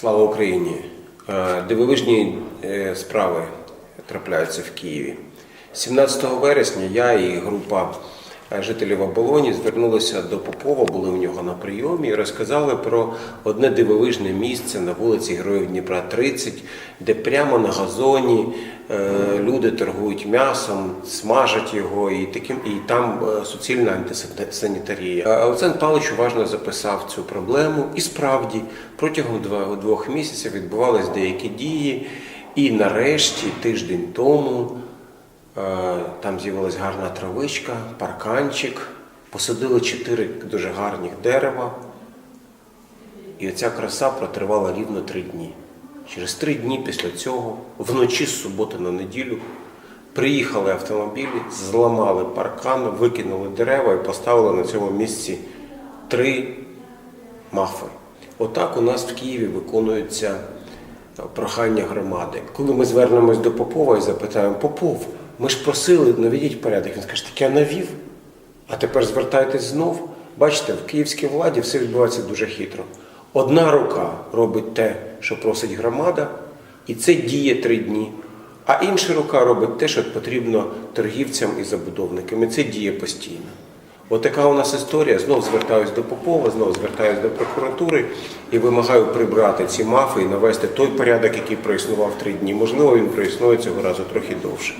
Слава Україні! Е, Дивовижні е, справи трапляються в Києві. 17 вересня я і група е, жителів Оболоні звернулися до Попова, були у нього на прийомі і розказали про одне дивовижне місце на вулиці Героїв Дніпра 30, де прямо на газоні люди торгують м'ясом, смажать його, і таким і там е, суцільна антисанітарія. Е, Олександр Павлович уважно записав цю проблему, і справді протягом двох місяців відбувались деякі дії. І нарешті, тиждень тому, е, там з'явилась гарна травичка, парканчик, посадили чотири дуже гарних дерева. І оця краса протривала рівно три дні. Через три дні після цього, вночі з суботи на неділю, приїхали автомобілі, зламали паркан, викинули дерева і поставили на цьому місці три мафи. Отак у нас в Києві виконується е, прохання громади. Коли ми звернемось до Попова і запитаємо, Попов, ми ж просили, наведіть порядок. Він скаже, так я навів. А тепер звертайтесь знов. Бачите, в київській владі все відбувається дуже хитро. Одна рука робить те, що просить громада, і це діє три дні. А інша рука робить те, що потрібно торгівцям і забудовникам. І це діє постійно. Отака у нас історія. Знов звертаюсь до Попова, знов звертаюсь до прокуратури і вимагаю прибрати ці мафи і навести той порядок, який проіснував три дні. Можливо, він проіснує цього разу трохи довше.